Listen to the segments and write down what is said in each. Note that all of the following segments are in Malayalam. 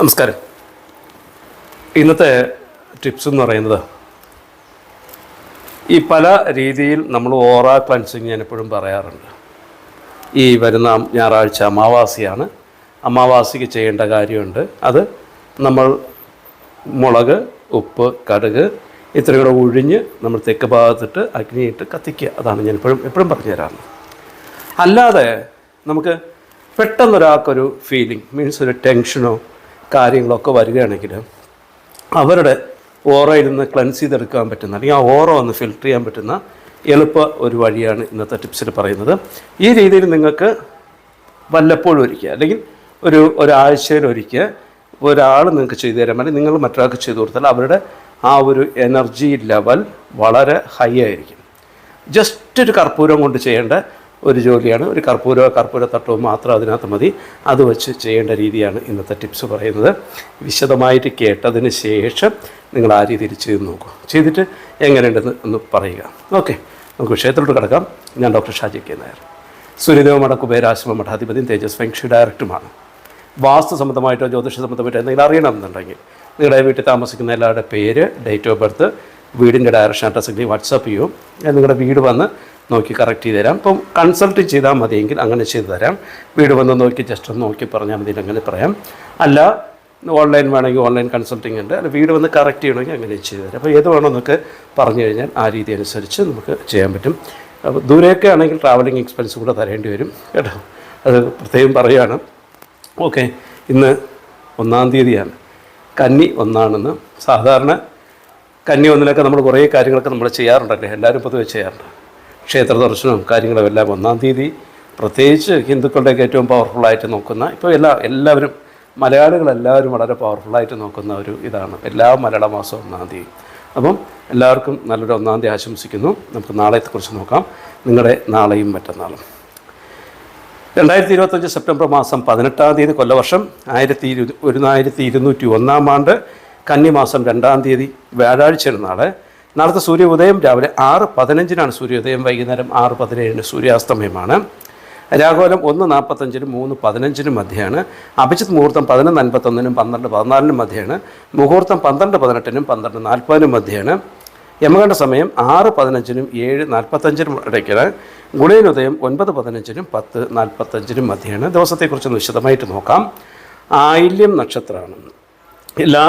നമസ്കാരം. ഇന്നത്തെ ടിപ്സ് എന്ന് പറയുന്നത് ഈ പല രീതിയിൽ നമ്മൾ ഓറ ക്ലൻസിങ് ഞാൻ എപ്പോഴും പറയാറുണ്ട്. ഈ വരുന്ന ഞായറാഴ്ച അമാവാസിയാണ്. അമാവാസിക്ക് ചെയ്യേണ്ട കാര്യമുണ്ട്. അത് നമ്മൾ മുളക് ഉപ്പ് കടുക് ഇത്രയും കൂടെ ഒഴിഞ്ഞ് നമ്മൾ തെക്ക് ഭാഗത്തിട്ട് അഗ്നിയിട്ട് കത്തിക്കുക. അതാണ് ഞാൻ എപ്പോഴും എപ്പോഴും പറഞ്ഞു തരാറുള്ളത്. അല്ലാതെ നമുക്ക് പെട്ടെന്നൊരാൾക്കൊരു ഫീലിംഗ് മീൻസ് ഒരു ടെൻഷനോ കാര്യങ്ങളോ ഒക്കെ വരികയാണെങ്കിൽ അവരുടെ ഓറയിൽ നിന്ന് ക്ലൻസ് ചെയ്തെടുക്കാൻ പറ്റുന്ന അല്ലെങ്കിൽ ആ ഓറ ഒന്ന് ഫിൽട്ടർ ചെയ്യാൻ പറ്റുന്ന എളുപ്പ ഒരു വഴിയാണ് ഇന്നത്തെ ടിപ്സിൽ പറയുന്നത്. ഈ രീതിയിൽ നിങ്ങൾക്ക് വല്ലപ്പോഴും ഒരിക്കുക അല്ലെങ്കിൽ ഒരു ഒരാഴ്ചയിൽ ഒരിക്കൽ ഒരാൾ നിങ്ങൾക്ക് ചെയ്തു തരാൻ വേണ്ടി നിങ്ങൾ മറ്റൊരാൾക്ക് ചെയ്തു കൊടുത്താൽ അവരുടെ ആ ഒരു എനർജി ലെവൽ വളരെ ഹൈ ആയിരിക്കും. ജസ്റ്റ് ഒരു കർപ്പൂരം കൊണ്ട് ചെയ്യേണ്ട ഒരു ജോലിയാണ് ഒരു കർപ്പൂരോ കർപ്പൂര തട്ടവും മാത്രം അതിനകത്ത് മതി. അത് വെച്ച് ചെയ്യേണ്ട രീതിയാണ് ഇന്നത്തെ ടിപ്സ് പറയുന്നത്. വിശദമായിട്ട് കേട്ടതിന് ശേഷം നിങ്ങൾ ആ രീതിയിൽ ചെയ്ത് നോക്കൂ. ചെയ്തിട്ട് എങ്ങനെയുണ്ടെന്ന് ഒന്ന് പറയുക. ഓക്കെ നമുക്ക് വിഷയത്തിലോട്ട് കിടക്കാം. ഞാൻ ഡോക്ടർ ഷാജി കെ നായർ. സൂര്യദേവ മഠ കുബേരാശ്രമ മഠാധിപതിയും തേജസ് ഫെങ്ഷി ഡയറക്ടറുമാണ് വാസ്തു സംബന്ധമായിട്ടോ ജ്യോതിഷ സംബന്ധമായിട്ടോ എന്തെങ്കിലും അറിയണമെന്നുണ്ടെങ്കിൽ നിങ്ങളുടെ വീട്ടിൽ താമസിക്കുന്ന എല്ലാവരുടെ പേര് ഡേറ്റ് ഓഫ് ബർത്ത് വീടിന്റെ ഡയറക്ഷൻ അഡ്രസ്സ് ഉണ്ടെങ്കിൽ വാട്സാപ്പ് ചെയ്യും. നിങ്ങളുടെ വീട് വന്ന് നോക്കി കറക്റ്റ് ചെയ്ത് തരാം. ഇപ്പം കൺസൾട്ട് ചെയ്താൽ മതിയെങ്കിൽ അങ്ങനെ ചെയ്തു തരാം. വീട് വന്ന് നോക്കി ജസ്റ്റ് ഒന്ന് നോക്കി പറഞ്ഞാൽ മതി അങ്ങനെ പറയാം. അല്ല ഓൺലൈൻ വേണമെങ്കിൽ ഓൺലൈൻ കൺസൾട്ടിംഗ് ഉണ്ട്. അല്ല വീട് വന്ന് കറക്റ്റ് ചെയ്യണമെങ്കിൽ അങ്ങനെ ചെയ്തു തരാം. അപ്പോൾ ഏത് വേണോ എന്നൊക്കെ പറഞ്ഞു കഴിഞ്ഞാൽ ആ രീതി അനുസരിച്ച് നമുക്ക് ചെയ്യാൻ പറ്റും. അപ്പോൾ ദൂരെയൊക്കെ ആണെങ്കിൽ ട്രാവലിംഗ് എക്സ്പെൻസ് കൂടെ തരേണ്ടി വരും കേട്ടോ. അത് പ്രത്യേകം പറയുകയാണ് ഓക്കെ ഇന്ന് ഒന്നാം തീയതിയാണ്. കന്നി ഒന്നാണെന്ന്. സാധാരണ കന്നി ഒന്നിലൊക്കെ നമ്മൾ കുറേ കാര്യങ്ങളൊക്കെ നമ്മൾ ചെയ്യാറുണ്ടല്ലേ? എല്ലാവരും പൊതുവെ ചെയ്യാറുണ്ട്? ക്ഷേത്ര ദർശനവും കാര്യങ്ങളും എല്ലാം ഒന്നാം തീയതി. പ്രത്യേകിച്ച് ഹിന്ദുക്കളുടെയൊക്കെ ഏറ്റവും പവർഫുള്ളായിട്ട് നോക്കുന്ന ഇപ്പോൾ എല്ലാ എല്ലാവരും മലയാളികളെല്ലാവരും വളരെ പവർഫുള്ളായിട്ട് നോക്കുന്ന ഒരു ഇതാണ്. എല്ലാ മലയാള മാസവും ഒന്നാം തീയതി. അപ്പം എല്ലാവർക്കും നല്ലൊരു ഒന്നാം തീയതി ആശംസിക്കുന്നു. നമുക്ക് നാളെത്തെക്കുറിച്ച് നോക്കാം. നിങ്ങളുടെ നാളെയും മറ്റന്നാളും. രണ്ടായിരത്തി ഇരുപത്തഞ്ച് സെപ്റ്റംബർ മാസം പതിനെട്ടാം തീയതി കൊല്ലവർഷം ആയിരത്തി ഇരു ഒരുന്നായിരത്തി ഇരുന്നൂറ്റി ഒന്നാം ആണ്ട് കന്നിമാസം രണ്ടാം തീയതി വ്യാഴാഴ്ചയാണ് നാളെ. നാളത്തെ സൂര്യോദയം രാവിലെ ആറ് പതിനഞ്ചിനാണ് സൂര്യോദയം വൈകുന്നേരം ആറ് പതിനേഴിന് സൂര്യാസ്തമയമാണ്. രാഘോലം ഒന്ന് നാൽപ്പത്തഞ്ചിനും മൂന്ന് പതിനഞ്ചിനും മധ്യയാണ് അഭിജിത്ത് മുഹൂർത്തം പതിനൊന്ന് അൻപത്തൊന്നിനും പന്ത്രണ്ട് പതിനാലിനും മധ്യയാണ് മുഹൂർത്തം പന്ത്രണ്ട് പതിനെട്ടിനും പന്ത്രണ്ട് നാൽപ്പതിനും മധ്യയാണ് യമകണ്ഠ സമയം ആറ് പതിനഞ്ചിനും ഏഴ് നാൽപ്പത്തഞ്ചിനും ഇടയ്ക്കാണ്. ഗുണേനുദയം ഒൻപത് പതിനഞ്ചിനും പത്ത് നാൽപ്പത്തഞ്ചിനും മധ്യയാണ് ദിവസത്തെക്കുറിച്ചൊന്ന് വിശദമായിട്ട് നോക്കാം. ആയില്യം നക്ഷത്രമാണ് എല്ലാ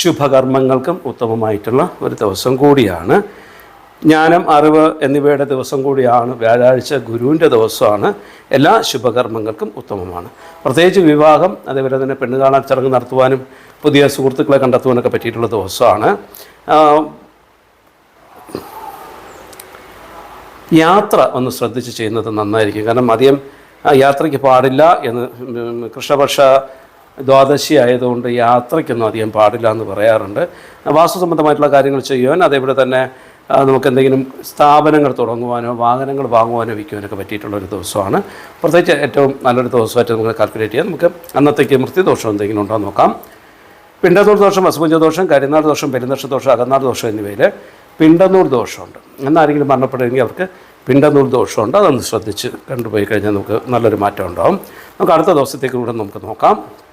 ശുഭകർമ്മങ്ങൾക്കും ഉത്തമമായിട്ടുള്ള ഒരു ദിവസം കൂടിയാണ്. ജ്ഞാനം അറിവ് എന്നിവയുടെ ദിവസം കൂടിയാണ്. വ്യാഴാഴ്ച ഗുരുവിന്റെ ദിവസമാണ്. എല്ലാ ശുഭകർമ്മങ്ങൾക്കും ഉത്തമമാണ്. പ്രത്യേകിച്ച് വിവാഹം അതേപോലെ തന്നെ പെണ്ണ് കാണാൻ ചടങ്ങ് നടത്തുവാനും പുതിയ സുഹൃത്തുക്കളെ കണ്ടെത്തുവാനൊക്കെ പറ്റിയിട്ടുള്ള ദിവസമാണ്. യാത്ര ഒന്ന് ശ്രദ്ധിച്ച് ചെയ്യുന്നത് നന്നായിരിക്കും. കാരണം അധികം യാത്രയ്ക്ക് പാടില്ല എന്ന് കൃഷ്ണപക്ഷ ദ്വാദശി ആയതുകൊണ്ട് യാത്രയ്ക്കൊന്നും അധികം പാടില്ല എന്ന് പറയാറുണ്ട്. വാസ്തു സംബന്ധമായിട്ടുള്ള കാര്യങ്ങൾ ചെയ്യുവാൻ അതേപോലെ തന്നെ നമുക്ക് എന്തെങ്കിലും സ്ഥാപനങ്ങൾ തുടങ്ങുവാനോ വാഹനങ്ങൾ വാങ്ങുവാനോ വിൽക്കുവാനൊക്കെ പറ്റിയിട്ടുള്ള ഒരു ദിവസമാണ്. പ്രത്യേകിച്ച് ഏറ്റവും നല്ലൊരു ദിവസമായിട്ട് നമുക്ക് കാൽക്കുലേറ്റ് ചെയ്യാം. നമുക്ക് അന്നത്തേക്ക് മൃത്യുദോഷം എന്തെങ്കിലും ഉണ്ടോ നോക്കാം. പിണ്ടന്നൂർ ദോഷം അസുഭുജ ദോഷം കരിനാൾ ദോഷം പെരുന്നക്ഷ ദോഷം അകന്നാട് ദോഷം എന്നിവയിൽ പിണ്ടന്നൂർ ദോഷമുണ്ട്. എന്നാരെങ്കിലും മരണപ്പെടുമെങ്കിൽ അവർക്ക് പിണ്ടന്നൂർ ദോഷമുണ്ട്. അതൊന്ന് ശ്രദ്ധിച്ച് കണ്ടുപോയി കഴിഞ്ഞാൽ നമുക്ക് നല്ലൊരു മാറ്റം ഉണ്ടാവും. നമുക്ക് അടുത്ത ദിവസത്തേക്ക് കൂടെ നമുക്ക് നോക്കാം.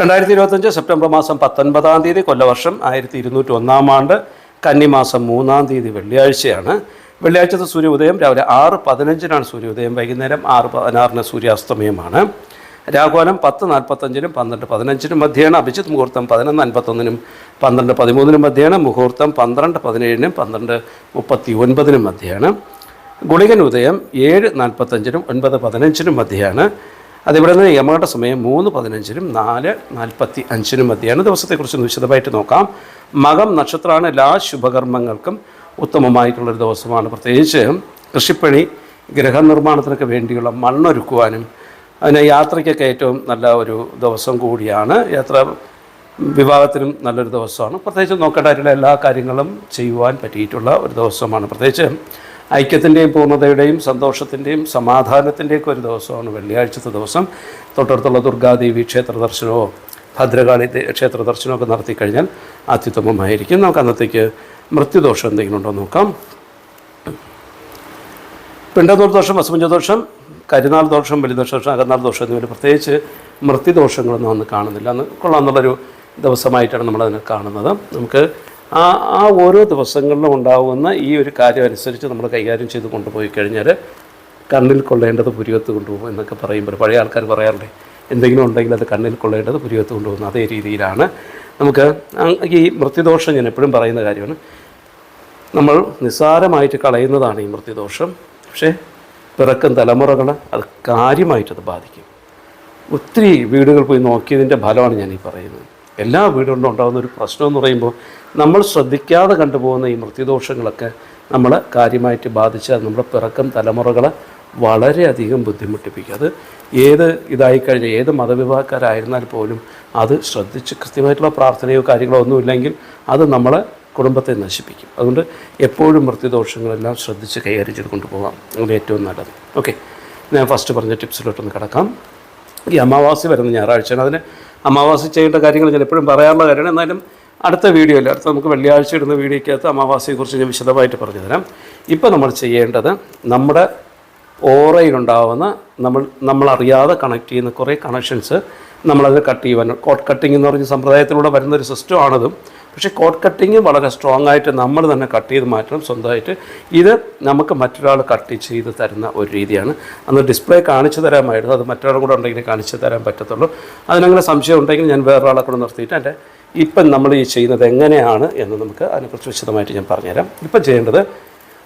രണ്ടായിരത്തി ഇരുപത്തഞ്ച് സെപ്റ്റംബർ മാസം പത്തൊൻപതാം തീയതി കൊല്ലവർഷം ആയിരത്തി ഇരുന്നൂറ്റി ഒന്നാം ആണ്ട് കന്നിമാസം മൂന്നാം തീയതി വെള്ളിയാഴ്ചയാണ്. വെള്ളിയാഴ്ചത്തെ സൂര്യോദയം രാവിലെ ആറ് പതിനഞ്ചിനാണ് സൂര്യോദയം വൈകുന്നേരം ആറ് പതിനാറിന് സൂര്യാസ്തമയമാണ്. രാഘോലം പത്ത് നാൽപ്പത്തഞ്ചിനും പന്ത്രണ്ട് പതിനഞ്ചിനും മധ്യേയാണ് അഭിജിത് മുഹൂർത്തം പതിനൊന്ന് അൻപത്തൊന്നിനും പന്ത്രണ്ട് പതിമൂന്നിനും മധ്യേയാണ് മുഹൂർത്തം പന്ത്രണ്ട് പതിനേഴിനും പന്ത്രണ്ട് മുപ്പത്തി ഒൻപതിനും മധ്യയാണ്. ഗുളികൻ ഉദയം ഏഴ് നാൽപ്പത്തഞ്ചിനും ഒൻപത് പതിനഞ്ചിനും മധ്യയാണ് അതിവിടെ നിന്ന് യമകണ്ഠ സമയം മൂന്ന് പതിനഞ്ചിനും നാല് നാൽപ്പത്തി അഞ്ചിനും മധ്യയാണ് ദിവസത്തെക്കുറിച്ച് വിശദമായിട്ട് നോക്കാം. മകം നക്ഷത്രമാണ് എല്ലാ ശുഭകർമ്മങ്ങൾക്കും ഉത്തമമായിട്ടുള്ളൊരു ദിവസമാണ്. പ്രത്യേകിച്ച് കൃഷിപ്പണി ഗൃഹനിർമ്മാണത്തിനൊക്കെ വേണ്ടിയുള്ള മണ്ണൊരുക്കുവാനും അതിന് യാത്രയ്ക്കൊക്കെ ഏറ്റവും നല്ല ഒരു ദിവസം കൂടിയാണ്. യാത്ര വിവാഹത്തിനും നല്ലൊരു ദിവസമാണ്. പ്രത്യേകിച്ച് നോക്കേണ്ടതായിട്ടുള്ള എല്ലാ കാര്യങ്ങളും ചെയ്യുവാൻ പറ്റിയിട്ടുള്ള ഒരു ദിവസമാണ്. പ്രത്യേകിച്ച് ഐക്യത്തിന്റെയും പൂർണതയുടെയും സന്തോഷത്തിന്റെയും സമാധാനത്തിന്റെയൊക്കെ ഒരു ദിവസമാണ് വെള്ളിയാഴ്ചത്തെ ദിവസം. തൊട്ടടുത്തുള്ള ദുർഗാദേവി ക്ഷേത്ര ദർശനമോ ഭദ്രകാളി ക്ഷേത്ര ദർശനമൊക്കെ നടത്തി കഴിഞ്ഞാൽ അത്യുത്തമമായിരിക്കും. നമുക്ക് അന്നത്തേക്ക് മൃത്യുദോഷം എന്തെങ്കിലും ഉണ്ടോ നോക്കാം. പിണ്ടദോർദോഷം ദോഷം കരിനാൾ ദോഷം ബലിദോഷം അകന്നാൾ ദോഷം എന്നിവയിൽ പ്രത്യേകിച്ച് മൃത്യുദോഷങ്ങളൊന്നും അന്ന് കാണുന്നില്ല. അന്ന് കൊള്ളാം എന്നുള്ളൊരു ദിവസമായിട്ടാണ് നമ്മളതിനെ കാണുന്നത്. നമുക്ക് ആ ആ ഓരോ ദിവസങ്ങളിലും ഉണ്ടാകുന്ന ഈ ഒരു കാര്യം അനുസരിച്ച് നമ്മൾ കൈകാര്യം ചെയ്ത് കൊണ്ടുപോയി കഴിഞ്ഞാൽ കണ്ണിൽ കൊള്ളേണ്ടത് പുരികത്ത് കൊണ്ടുപോകും എന്നൊക്കെ പറയുമ്പോൾ പഴയ ആൾക്കാർ പറയാറുണ്ട്. എന്തെങ്കിലും ഉണ്ടെങ്കിൽ അത് കണ്ണിൽ കൊള്ളേണ്ടത് പുരികത്ത് കൊണ്ടുപോകുന്നു അതേ രീതിയിലാണ് നമുക്ക് ഈ മൃത്യുദോഷം ഞാൻ എപ്പോഴും പറയുന്ന കാര്യമാണ്. നമ്മൾ നിസ്സാരമായിട്ട് കളയുന്നതാണ് ഈ മൃത്യുദോഷം. പക്ഷേ പിറക്കും തലമുറകൾ അത് കാര്യമായിട്ടത് ബാധിക്കും. ഒത്തിരി വീടുകൾ പോയി നോക്കിയതിന്റെ ഫലമാണ് ഞാൻ ഈ പറയുന്നത്. എല്ലാ വീടുകളിലും ഉണ്ടാകുന്ന ഒരു പ്രശ്നം എന്ന് പറയുമ്പോൾ നമ്മൾ ശ്രദ്ധിക്കാതെ കണ്ടുപോകുന്ന ഈ മൃത്യുദോഷങ്ങളൊക്കെ നമ്മൾ കാര്യമായിട്ട് ബാധിച്ചാൽ നമ്മുടെ പിറക്കം തലമുറകളെ വളരെയധികം ബുദ്ധിമുട്ടിപ്പിക്കും. അത് ഏത് ഇതായി കഴിഞ്ഞാൽ ഏത് മതവിഭാഗക്കാരായിരുന്നാൽ പോലും അത് ശ്രദ്ധിച്ച് കൃത്യമായിട്ടുള്ള പ്രാർത്ഥനയോ കാര്യങ്ങളോ ഒന്നുമില്ലെങ്കിൽ അത് നമ്മളെ കുടുംബത്തെ നശിപ്പിക്കും. അതുകൊണ്ട് എപ്പോഴും മൃത്യുദോഷങ്ങളെല്ലാം ശ്രദ്ധിച്ച് കൈകാര്യം ചെയ്ത് കൊണ്ടുപോകാം. അങ്ങനെ ഏറ്റവും നല്ലത്. ഓക്കെ. ഞാൻ ഫസ്റ്റ് പറഞ്ഞ ടിപ്സിലോട്ടൊന്ന് കിടക്കാം. ഈ അമാവാസി വരുന്ന ഞായറാഴ്ചയാണ്. അതിന് അമാവാസി ചെയ്യേണ്ട കാര്യങ്ങൾ ഞാൻ എപ്പോഴും പറയാറുള്ള കാര്യമാണ്. എന്നാലും അടുത്ത വീഡിയോയിൽ അടുത്ത നമുക്ക് വെള്ളിയാഴ്ച ഇടുന്ന വീഡിയോയ്ക്കകത്ത് അമാവാസിയെക്കുറിച്ച് ഞാൻ വിശദമായിട്ട് പറഞ്ഞു തരാം. ഇപ്പോൾ നമ്മൾ ചെയ്യേണ്ടത് നമ്മുടെ ഓറയിലുണ്ടാവുന്ന നമ്മൾ നമ്മളറിയാതെ കണക്ട് ചെയ്യുന്ന കുറേ കണക്ഷൻസ് നമ്മളത് കട്ട് ചെയ്യുവാൻ കോട്ട് കട്ടിംഗ് എന്ന് പറഞ്ഞ സമ്പ്രദായത്തിലൂടെ വരുന്നൊരു സിസ്റ്റമാണതും പക്ഷേ കോട്ട് കട്ടിങ് വളരെ സ്ട്രോങ് ആയിട്ട് നമ്മൾ തന്നെ കട്ട് ചെയ്ത് മാറ്റണം സ്വന്തമായിട്ട്. ഇത് നമുക്ക് മറ്റൊരാൾ കട്ട് ചെയ്ത് തരുന്ന ഒരു രീതിയാണ്. അന്ന് ഡിസ്പ്ലേ കാണിച്ചു തരാമായിരുന്നു അത് മറ്റൊരാളും കൂടെ ഉണ്ടെങ്കിൽ കാണിച്ചു തരാൻ പറ്റത്തുള്ളൂ. അതിനങ്ങനെ സംശയം ഉണ്ടെങ്കിൽ ഞാൻ വേറൊരാളെ കൂടെ നിർത്തിയിട്ട് എന്റെ ഇപ്പം നമ്മൾ ഈ ചെയ്യുന്നത് എങ്ങനെയാണ് എന്ന് നമുക്ക് അതിനെക്കുറിച്ച് വിശദമായിട്ട് ഞാൻ പറഞ്ഞുതരാം. ഇപ്പം ചെയ്യേണ്ടത്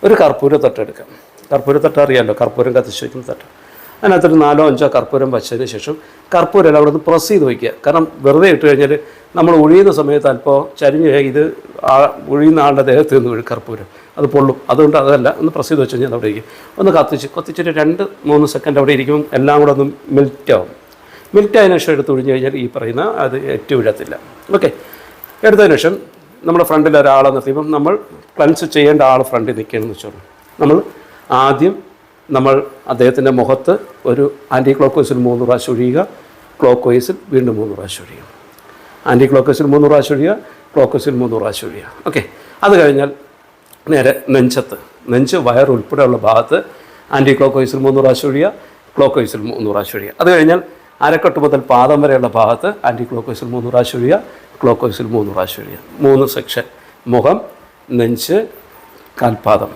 ഒരു കർപ്പൂര തട്ടെടുക്കാം കർപ്പൂര തട്ട് അറിയാമല്ലോ കർപ്പൂരം കത്തിച്ച് വയ്ക്കുന്ന തട്ട്. അതിനകത്തൊരു നാലോ അഞ്ചോ കർപ്പൂരം വച്ചതിന് ശേഷം കർപ്പൂരം അവിടെ നിന്ന് പ്രസ് ചെയ്ത് വയ്ക്കുക. കാരണം വെറുതെ ഇട്ട് കഴിഞ്ഞാൽ നമ്മൾ ഒഴിയുന്ന സമയത്ത് അല്പം ചരിഞ്ഞ് ഇത് ആ ഒഴിയുന്ന ആളുടെ ദേഹത്ത് നിന്ന് വീഴും കർപ്പൂരം. അത് പൊള്ളും. അതുകൊണ്ട് അതല്ല ഒന്ന് പ്രസ് ചെയ്ത് വെച്ച് കഴിഞ്ഞാൽ അവിടെ ഇരിക്കും. ഒന്ന് കത്തിച്ച് കത്തിച്ചിട്ട് രണ്ട് മൂന്ന് സെക്കൻഡ് അവിടെ ഇരിക്കും എല്ലാം കൂടെ ഒന്ന് മെൽറ്റ് ആവും മെൽറ്റ് ആയതിനു ശേഷം എടുത്ത് ഒഴിഞ്ഞ് കഴിഞ്ഞാൽ ഈ പറയുന്ന അത് ഏറ്റവും ഇഴത്തില്ല ഓക്കെ. എടുത്തതിന് ശേഷം നമ്മുടെ ഫ്രണ്ടിൽ ഒരാളെ നിർത്തിയപ്പം നമ്മൾ ക്ലൻസ് ചെയ്യേണ്ട ആൾ ഫ്രണ്ടിൽ നിൽക്കുകയാണെന്ന് വെച്ചോളൂ. നമ്മൾ ആദ്യം നമ്മൾ അദ്ദേഹത്തിന്റെ മുഖത്ത് ഒരു ആന്റി ക്ലോക്ക് വൈസിൽ മൂന്ന് പ്രാവശ്യം ഒഴിയുക ക്ലോക്ക് വൈസിൽ വീണ്ടും മൂന്ന് പ്രാവശ്യം ഒഴിയുക. ആന്റി ക്ലോക്ക് വൈസിൽ മൂന്ന് പ്രാവശ്യം ഒഴിയുക ക്ലോക്ക് വൈസിൽ മൂന്ന് പ്രാവശ്യം ഒഴിയുക. ഓക്കെ അത് കഴിഞ്ഞാൽ നേരെ നെഞ്ചത്ത് നെഞ്ച് വയർ ഉൾപ്പെടെയുള്ള ഭാഗത്ത് ആന്റി ക്ലോക്ക് വൈസിൽ മൂന്ന് പ്രാവശ്യം ഒഴിയുക ക്ലോക്ക് വൈസിൽ മൂന്ന് പ്രാവശ്യം ഒഴിയുക. അത് കഴിഞ്ഞാൽ അരക്കെട്ട് മുതൽ പാദം വരെയുള്ള ഭാഗത്ത് ആന്റി ക്ലോക്ക് വൈസിൽ മൂന്ന് പ്രാവശ്യം ഒഴിയുക ക്ലോക്ക് വൈസിൽ മൂന്ന് പ്രാവശ്യം ഒഴിയുക. മൂന്ന് സെക്ഷൻ മുഖം നെഞ്ച് കാൽപാദം.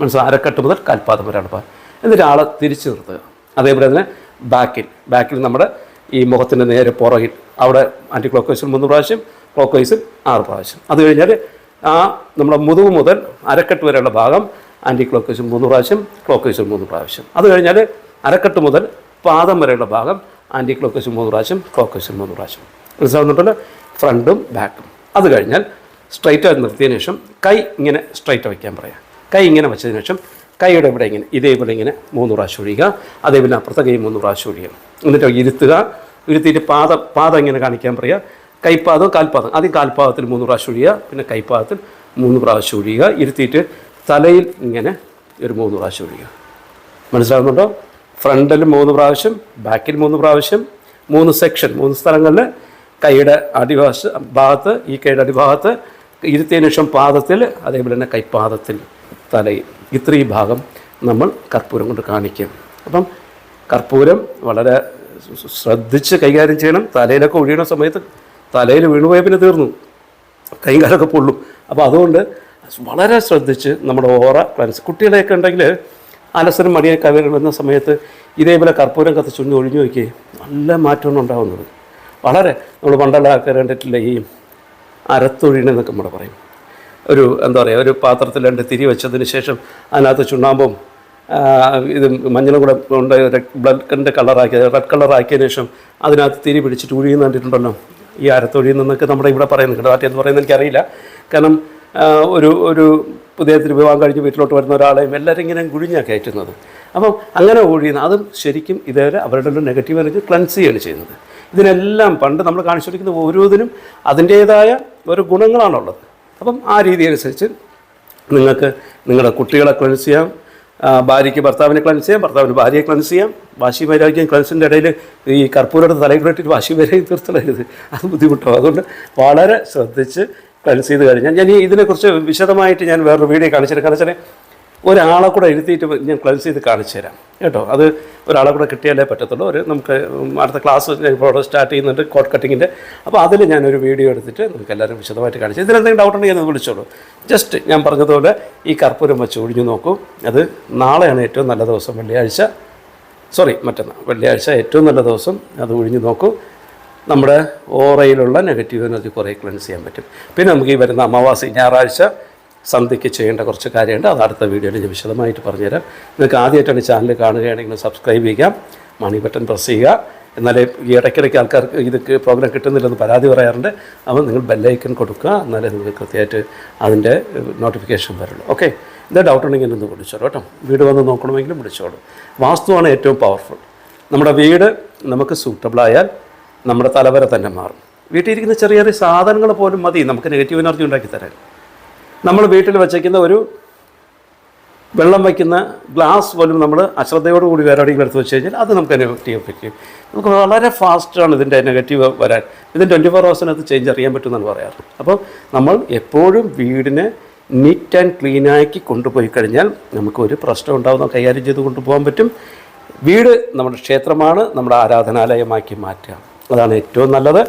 മനസ്സിലായി അരക്കെട്ട് മുതൽ കാൽപാദം വരെയുള്ള ഭാഗം. എന്നിട്ട് ആളെ തിരിച്ചു നിർത്തുക. അതേപോലെ തന്നെ ബാക്കിൽ ബാക്കിൽ നമ്മുടെ ഈ മുഖത്തിന്റെ നേരെ പുറകിൽ അവിടെ ആന്റി ക്ലോക്ക് വൈസിൽ മൂന്ന് പ്രാവശ്യം ക്ലോക്ക് വൈസിൽ ആറ് പ്രാവശ്യം. അത് കഴിഞ്ഞാൽ ആ നമ്മുടെ മുതുക് മുതൽ അരക്കെട്ട് വരെയുള്ള ഭാഗം ആന്റി ക്ലോക്ക് വൈസിൽ മൂന്ന് പ്രാവശ്യം ക്ലോക്ക് വൈസിൽ മൂന്ന് പ്രാവശ്യം. അത് കഴിഞ്ഞാൽ അരക്കെട്ട് മുതൽ പാദം വരെയുള്ള ഭാഗം ആന്റി ക്ലോക്ക് വൈസിൽ മൂന്ന് പ്രാവശ്യം ക്ലോക്ക് വൈസിൽ മൂന്ന് പ്രാവശ്യം. മനസ്സിലാവുന്നുണ്ടല്ലോ? ഫ്രണ്ടും ബാക്കും. അത് കഴിഞ്ഞാൽ സ്ട്രൈറ്റായി നിർത്തിയതിനു ശേഷം കൈ ഇങ്ങനെ സ്ട്രൈറ്റ് വയ്ക്കാൻ പറയാം. കൈ ഇങ്ങനെ വെച്ചതിന് ശേഷം കൈയുടെ ഇവിടെ ഇങ്ങനെ ഇതേപോലെ ഇങ്ങനെ മൂന്ന് പ്രാവശ്യം ഒഴിയുക അതേപോലെ അപ്പുറത്തെ കൈ മൂന്ന് പ്രാവശ്യം ഒഴിയുക. എന്നിട്ട് ഇരുത്തുക ഇരുത്തിയിട്ട് പാദ പാദം ഇങ്ങനെ കാണിക്കാൻ പറയുക? കൈപ്പാദം കാൽപാദം ആദ്യം കാൽപാദത്തിൽ മൂന്ന് പ്രാവശ്യം ഒഴിയുക പിന്നെ കൈപ്പാദത്തിൽ മൂന്ന് പ്രാവശ്യം ഒഴിയുക ഇരുത്തിയിട്ട് തലയിൽ ഇങ്ങനെ ഒരു മൂന്ന് പ്രാവശ്യം ഒഴിയുക. മനസ്സിലാകുന്നുണ്ടോ ഫ്രണ്ടിൽ മൂന്ന് പ്രാവശ്യം ബാക്കിൽ മൂന്ന് പ്രാവശ്യം മൂന്ന് സെക്ഷൻ മൂന്ന് സ്ഥലങ്ങളിൽ കൈയുടെ അടിഭാഷ ഭാഗത്ത് ഈ കൈയുടെ അടിഭാഗത്ത് ഇരുത്തിയതിനു ശേഷം പാദത്തിൽ അതേപോലെ തന്നെ കൈപ്പാദത്തിൽ തലയിൽ. ഇത്രയും ഭാഗം നമ്മൾ കർപ്പൂരം കൊണ്ട് കാണിക്കും. അപ്പം കർപ്പൂരം വളരെ ശ്രദ്ധിച്ച് കൈകാര്യം ചെയ്യണം. തലയിലൊക്കെ ഒഴിയണ സമയത്ത് തലയിൽ വീണുപോയ പിന്നെ തീർന്നു. കൈകാലൊക്കെ കാലൊക്കെ പൊള്ളും. അപ്പോൾ അതുകൊണ്ട് വളരെ ശ്രദ്ധിച്ച് നമ്മുടെ ഓറ ക്ലൻസ് കുട്ടികളെയൊക്കെ ഉണ്ടെങ്കിൽ അലസരം മടിയൊക്കെ വരുന്ന സമയത്ത് ഇതേപോലെ കർപ്പൂരം കത്തിച്ചൊന്ന് ഒഴിഞ്ഞു നോക്കി നല്ല മാറ്റമാണ് ഉണ്ടാകുന്നത്. വളരെ നമ്മൾ പണ്ടുള്ള ആൾക്കാർ കണ്ടിട്ടില്ല ഈ അരത്തൊഴിണെന്നൊക്കെ നമ്മൾ പറയും. ഒരു എന്താ പറയുക ഒരു പാത്രത്തിൽ രണ്ട് തിരി വെച്ചതിന് ശേഷം അതിനകത്ത് ചുണ്ണാമ്പും ഇത് മഞ്ഞളും കൂടെ കൊണ്ട് ബ്ലഡിന്റെ കളറാക്കി റെഡ് കളറാക്കിയതിന് ശേഷം അതിനകത്ത് തിരി പിടിച്ചിട്ട് ഉഴിയുന്ന കണ്ടിട്ടുണ്ടല്ലോ. ഈ അരത്തൊഴിയിൽ നിന്നൊക്കെ നമ്മുടെ ഇവിടെ പറയുന്നത് നാട്ടിൽ എന്ന് പറയുന്നത് എനിക്കറിയില്ല. കാരണം ഒരു ഒരു പുതിയ വിവാഹം കഴിഞ്ഞ് വീട്ടിലോട്ട് വരുന്ന ഒരാളെയും എല്ലാവരും ഇങ്ങനെ ഗുഴിഞ്ഞാണ് കയറ്റുന്നത്. അപ്പം അങ്ങനെ ഒഴിയുന്ന അതും ശരിക്കും ഇതേവരെ അവരുടെ ഒരു നെഗറ്റീവ് എനർജി ക്ലൻസ് ചെയ്യുകയാണ് ചെയ്യുന്നത്. ഇതിനെല്ലാം പണ്ട് നമ്മൾ കാണിച്ചു കൊടുക്കുന്ന ഓരോന്നിനും അതിന്റേതായ ഒരു ഗുണങ്ങളാണുള്ളത്. അപ്പം ആ രീതി അനുസരിച്ച് നിങ്ങൾക്ക് നിങ്ങളുടെ കുട്ടികളെ ക്ലൻസ് ചെയ്യാം ഭാര്യയ്ക്ക് ഭർത്താവിനെ ക്ലൻസ് ചെയ്യാം ഭർത്താവിന് ഭാര്യയെ ക്ലൻസ് ചെയ്യാം വാശി വൈരാഗ്യം ക്ലൻസിന്റെ ഇടയിൽ ഈ കർപ്പൂരയുടെ തലയിൽ ഇട്ടിട്ട് വാശി വൈരാഗ്യം തീർത്തലരുത് അത് ബുദ്ധിമുട്ടാവും. അതുകൊണ്ട് വളരെ ശ്രദ്ധിച്ച് ക്ലൻസ് ചെയ്ത് കഴിഞ്ഞാൽ ഞാൻ ഈ ഇതിനെക്കുറിച്ച് വിശദമായിട്ട് ഞാൻ വേറൊരു വീഡിയോ കാണിച്ചിട്ട് കാരണം ഒരാളെ കൂടെ എഴുതിയിട്ട് ഞാൻ ക്ലൻസ് ചെയ്ത് കാണിച്ചു തരാം. കേട്ടോ? അത് ഒരാളെ കൂടെ കിട്ടിയാലേ പറ്റത്തുള്ളൂ. ഒരു നമുക്ക് അടുത്ത ക്ലാസ് ഇപ്പോൾ സ്റ്റാർട്ട് ചെയ്യുന്നുണ്ട് കോട്ട് കട്ടിങ്ങിന്റെ അപ്പോൾ അതിൽ ഞാനൊരു വീഡിയോ എടുത്തിട്ട് നമുക്ക് എല്ലാവരും വിശദമായിട്ട് കാണിച്ചു ഇതിലെന്തെങ്കിലും ഡൗട്ട് ഉണ്ടെങ്കിൽ ഞാൻ വിളിച്ചോളൂ. ജസ്റ്റ് ഞാൻ പറഞ്ഞതുപോലെ ഈ കർപ്പൂരം വെച്ച് ഒഴിഞ്ഞു നോക്കൂ. അത് നാളെയാണ് ഏറ്റവും നല്ല ദിവസം വെള്ളിയാഴ്ച. സോറി മറ്റന്നാൾ വെള്ളിയാഴ്ച ഏറ്റവും നല്ല ദിവസം അത് ഒഴിഞ്ഞു നോക്കൂ. നമ്മുടെ ഓറയിലുള്ള നെഗറ്റീവ് എനർജി കുറേ ക്ലെൻസ് ചെയ്യാൻ പറ്റും. പിന്നെ നമുക്ക് ഈ വരുന്ന അമാവാസി ഞായറാഴ്ച സന്ധ്യയ്ക്ക് ചെയ്യേണ്ട കുറച്ച് കാര്യമുണ്ട്. അത് അടുത്ത വീഡിയോയിൽ ഞാൻ വിശദമായിട്ട് പറഞ്ഞുതരാം. നിങ്ങൾക്ക് ആദ്യമായിട്ടാണ് ചാനൽ കാണുകയാണെങ്കിൽ സബ്സ്ക്രൈബ് ചെയ്യാം മണി ബട്ടൺ പ്രസ് ചെയ്യുക. എന്നാലേ ഈ ഇടയ്ക്കിടയ്ക്ക് ആൾക്കാർക്ക് ഇത് പ്രോഗ്രാം കിട്ടുന്നില്ലെന്ന് പരാതി പറയാറുണ്ട്. അപ്പോൾ നിങ്ങൾ ബെല്ലൈക്കൺ കൊടുക്കുക. എന്നാലേ നിങ്ങൾക്ക് കൃത്യമായിട്ട് അതിന്റെ നോട്ടിഫിക്കേഷൻ വരുള്ളൂ. ഓക്കെ? എന്താ ഡൗട്ട് ഉണ്ടെങ്കിൽ ഒന്ന് വിളിച്ചോളൂ കേട്ടോ. വീട് വന്ന് നോക്കണമെങ്കിലും വിളിച്ചോളൂ. വാസ്തുവാണ് ഏറ്റവും പവർഫുൾ നമ്മുടെ വീട് നമുക്ക് സൂട്ടബിളായാൽ നമ്മുടെ തലവര തന്നെ മാറും. വീട്ടിലിരിക്കുന്ന ചെറിയ ചെറിയ സാധനങ്ങൾ പോലും മതി. നമുക്ക് നെഗറ്റീവ് എനർജി ഉണ്ടാക്കി തരാൻ. നമ്മൾ വീട്ടിൽ വച്ചേക്കുന്ന ഒരു വെള്ളം വയ്ക്കുന്ന ഗ്ലാസ് പോലും നമ്മൾ അശ്രദ്ധയോടുകൂടി വേറെ എവിടെയെങ്കിലും എടുത്ത് വെച്ച് കഴിഞ്ഞാൽ അത് നമുക്ക് നെഗറ്റീവ് എഫക്റ്റ് ചെയ്യും. നമുക്ക് വളരെ ഫാസ്റ്റാണ് ഇതിന്റെ നെഗറ്റീവ് വരാൻ. ഇതിന് ട്വന്റി ഫോർ ഹവേഴ്സിനകത്ത് ചേഞ്ച് അറിയാൻ പറ്റുമെന്നാണ് പറയാറ്. അപ്പോൾ നമ്മൾ എപ്പോഴും വീടിനെ നീറ്റ് ആൻഡ് ക്ലീനാക്കി കൊണ്ടുപോയി കഴിഞ്ഞാൽ നമുക്ക് ഒരു പ്രശ്നം ഉണ്ടാവുന്ന കൈകാര്യം ചെയ്ത് കൊണ്ടുപോകാൻ പറ്റും. വീട് നമ്മുടെ ക്ഷേത്രമാണ് നമ്മുടെ ആരാധനാലയമാക്കി മാറ്റുക. അതാണ് ഏറ്റവും നല്ലത്.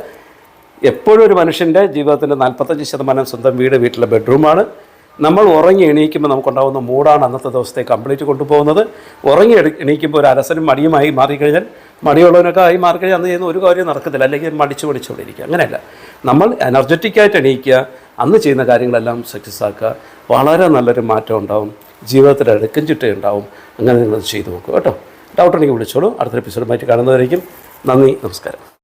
എപ്പോഴും ഒരു മനുഷ്യന്റെ ജീവിതത്തിന്റെ നാൽപ്പത്തഞ്ച് ശതമാനം സ്വന്തം വീട് വീട്ടിലെ ബെഡ്റൂമാണ്. നമ്മൾ ഉറങ്ങി എണീക്കുമ്പോൾ നമുക്കുണ്ടാകുന്ന മൂടാണ് അന്നത്തെ ദിവസത്തെ കംപ്ലീറ്റ് കൊണ്ടുപോകുന്നത്. ഉറങ്ങി എണീക്കുമ്പോൾ ഒരു അരസനും മടിയുമായി മാറിക്കഴിഞ്ഞാൽ മടിയുള്ളവനൊക്കെ ആയി മാറിക്കഴിഞ്ഞാൽ അന്ന് ചെയ്യുന്ന ഒരു കാര്യം നടക്കത്തില്ല. അല്ലെങ്കിൽ മടിച്ചു മടിച്ചുകൊണ്ട് ഇരിക്കുക അങ്ങനെയല്ല. നമ്മൾ എനർജറ്റിക്കായിട്ട് എണീക്കുക അന്ന് ചെയ്യുന്ന കാര്യങ്ങളെല്ലാം സക്സസ് ആക്കുക വളരെ നല്ലൊരു മാറ്റം ഉണ്ടാവും. ജീവിതത്തിൽ അടുക്കും ചിട്ടയുണ്ടാവും അങ്ങനെ നിങ്ങളത് ചെയ്തു നോക്കുക കേട്ടോ. ഡൗട്ട് ഉണ്ടെങ്കിൽ വിളിച്ചോളൂ. അടുത്ത എപ്പിസോഡുമായിട്ട് കാണുന്നവരായിരിക്കും നന്ദി നമസ്കാരം.